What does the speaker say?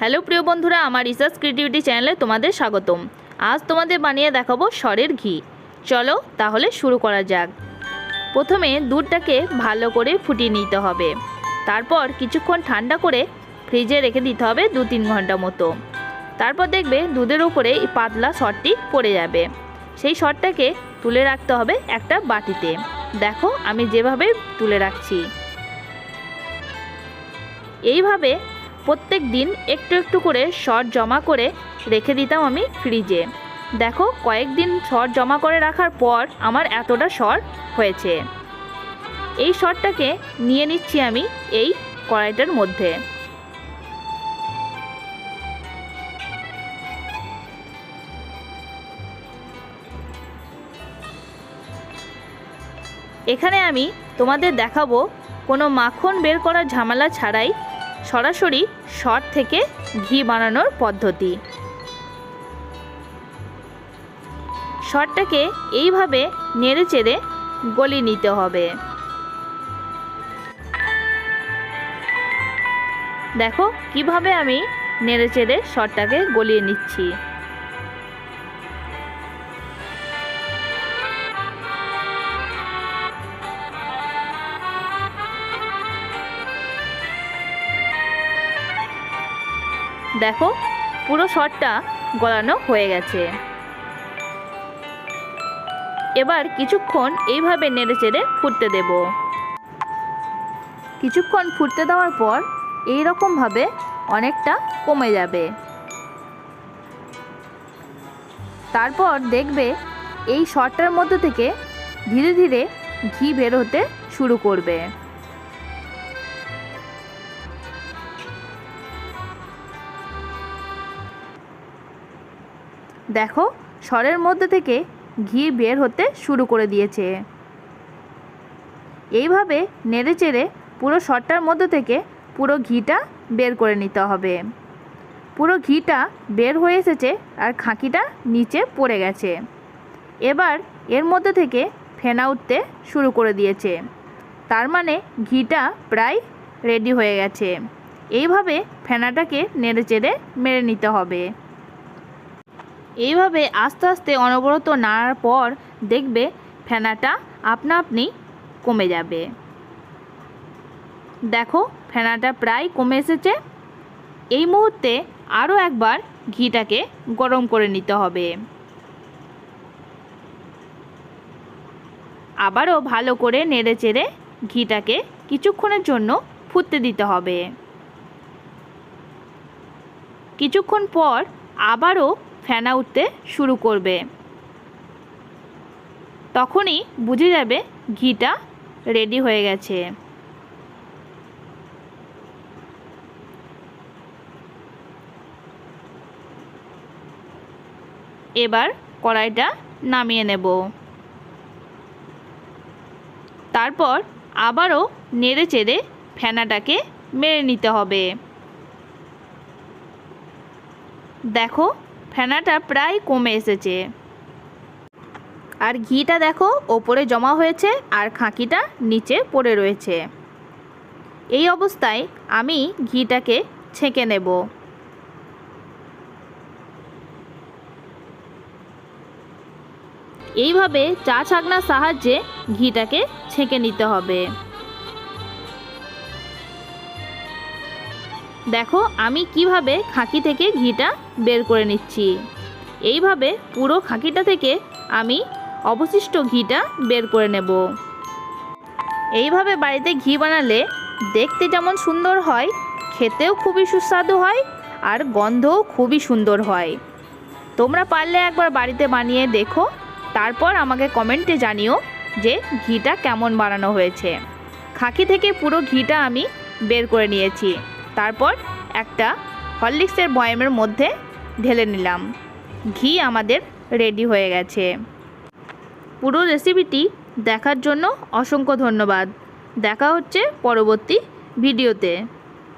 Hello প্রিয় বন্ধুরা, আমার রিসার্চ ক্রিয়েটিভিটি চ্যানেলে তোমাদের স্বাগতম। আজ তোমাদের বানিয়ে দেখাবো সরের ঘি। চলো তাহলে শুরু করা যাক। প্রথমে দুধটাকে ভালো করে ফুটিয়ে নিতে হবে। তারপর কিছুক্ষণ ঠান্ডা করে ফ্রিজে রেখে দিতে হবে দু তিন ঘণ্টা মতো। তারপর দেখবে দুধের উপরে এই পাতলা সরটি পড়ে যাবে। সেই সরটাকে তুলে রাখতে হবে একটা বাটিতে। দেখো আমি যেভাবে তুলে রাখছি। এইভাবে প্রত্যেক দিন একটু একটু করে শর্ট জমা করে রেখে দিতাম আমি ফ্রিজে। দেখো কয়েকদিন শর্ট জমা করে রাখার পর আমার এতটা শর্ট হয়েছে। এই শর্টটাকে নিয়ে নিচ্ছি আমি এই কড়াইটার মধ্যে। এখানে আমি তোমাদের দেখাবো কোনো মাখন বের করার ঝামেলা ছাড়াই সরাসরি সর থেকে ঘি বানানোর পদ্ধতি। সরটাকে এইভাবে নেড়ে চেড়ে গলি নিতে হবে। দেখো কীভাবে আমি নেড়ে চেড়ে সরটাকে গলিয়ে নিচ্ছি। দেখো, পুরো শটটা গলানো হয়ে গেছে। এবার কিছুক্ষণ এইভাবে নেড়ে চেড়ে ফুটতে দেব। কিছুক্ষণ ফুটতে দেওয়ার পর এই রকমভাবে অনেকটা কমে যাবে। তারপর দেখবে এই শটটার মধ্যে থেকে ধীরে ধীরে ঘি বের হতে শুরু করবে। দেখো, স্বরের মধ্যে থেকে ঘি বের হতে শুরু করে দিয়েছে। এইভাবে নেড়ে চেড়ে পুরো শটটার মধ্যে থেকে পুরো ঘিটা বের করে নিতে হবে। পুরো ঘিটা বের হয়ে এসেছে আর খাঁকিটা নিচে পড়ে গেছে। এবার এর মধ্যে থেকে ফেনা উঠতে শুরু করে দিয়েছে। তার মানে ঘিটা প্রায় রেডি হয়ে গেছে। এইভাবে ফেনাটাকে নেড়ে চেড়ে মেরে নিতে হবে। এইভাবে আস্তে আস্তে অনবরত নাড়ার পর দেখবে ফেনাটা আপনা আপনি কমে যাবে। দেখো, ফেনাটা প্রায় কমে এসেছে। এই মুহূর্তে আরও একবার ঘিটাকে গরম করে নিতে হবে। আবারও ভালো করে নেড়ে চেড়ে ঘিটাকে কিছুক্ষণের জন্য ফুটতে দিতে হবে। কিছুক্ষণ পর আবারও ফেনা উঠতে শুরু করবে। তখনই বুঝে যাবে ঘিটা রেডি হয়ে গেছে। এবার কড়াইটা নামিয়ে নেব। তারপর আবারও নেড়ে চেড়ে ফেনাটাকে মেরে নিতে হবে। দেখো ফেনাটা প্রায় কমে এসেছে। আর ঘিটা দেখো, ওপরে জমা হয়েছে আর খাঁকিটা নিচে পড়ে রয়েছে। এই অবস্থায় আমি ঘিটাকে ছেঁকে নেব। এইভাবে চা ছাকনার সাহায্যে ঘিটাকে ছেঁকে নিতে হবে। দেখো, আমি কীভাবে খাঁকি থেকে ঘিটা বের করে নিচ্ছি। এইভাবে পুরো খাঁকিটা থেকে আমি অবশিষ্ট ঘিটা বের করে নেব। এইভাবে বাড়িতে ঘি বানালে দেখতে যেমন সুন্দর হয়, খেতেও খুবই সুস্বাদু হয় আর গন্ধও খুবই সুন্দর হয়। তোমরা পারলে একবার বাড়িতে বানিয়ে দেখো, তারপর আমাকে কমেন্টে জানিও যে ঘিটা কেমন বানানো হয়েছে। খাঁকি থেকে পুরো ঘিটা আমি বের করে নিয়েছি। তারপর একটা হরলিক্সের বয়ামের মধ্যে ঢেলে নিলাম। ঘি আমাদের রেডি হয়ে গেছে। পুরো রেসিপিটি দেখার জন্য অসংখ্য ধন্যবাদ। দেখা হচ্ছে পরবর্তী ভিডিওতে।